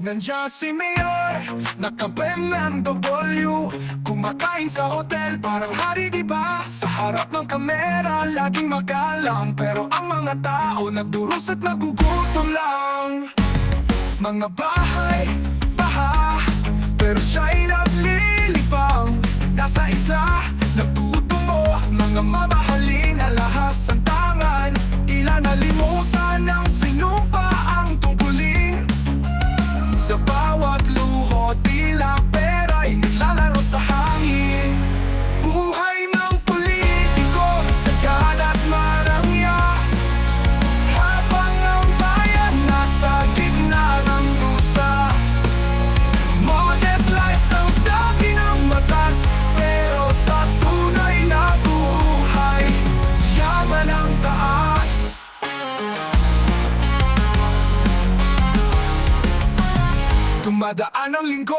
Nandiyan si Mayor, naka-BMW Kumakain sa hotel, parang hari diba? Sa harap ng kamera, laging magalang. Pero ang mga tao, nagdurus at nagugutom lang. Mga bahay, baha Pero siya'y naglilibang Nasa isla, nagtutungo Mga mamahalin, Dumadaan ang linggo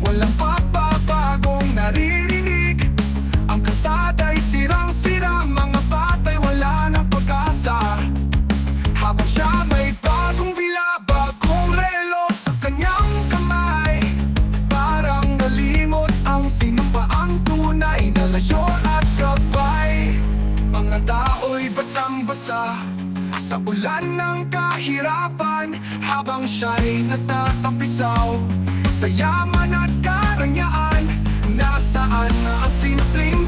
Walang pagpapagong naririnig. Ang kasada'y sirang-sira Mga batay wala ng pag-asa. Habang siya may bagong villa Bagong relo sa kanyang kamay. Parang nalimot ang sinumpaang tunay Na layo at gabay. Mga tao'y basang-basa Sa ulan ng kahirapan Habang siya'y natatapisaw Sa yaman at karangyaan Nasaan na ang simpleng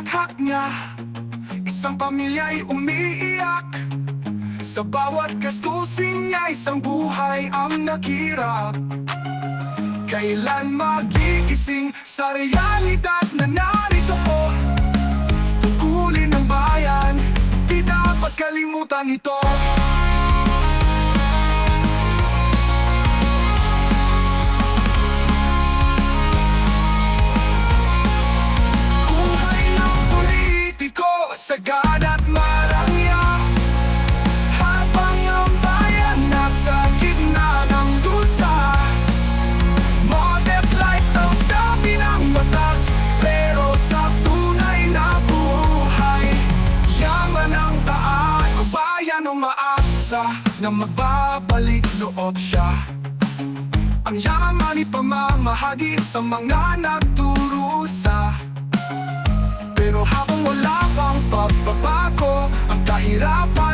halakhak niya Isang pamilya'y umiiyak. Sa bawat gastusin niya Isang buhay ang nakirap. Kailan magigising sa realidad na narito ko? Tungkulin ng bayan Di dapat kalimutan ito Sagad at marangya. Habang ang bayan nasa gitna ng dusa. Modest life daw sabi ng batas Pero sa tunay na buhay Yaman ang taas. Ang bayan umaasa Na magbabalik loob siya. Ang yaman ipamamahagi sa mga nagturusa papako ang kahirapan.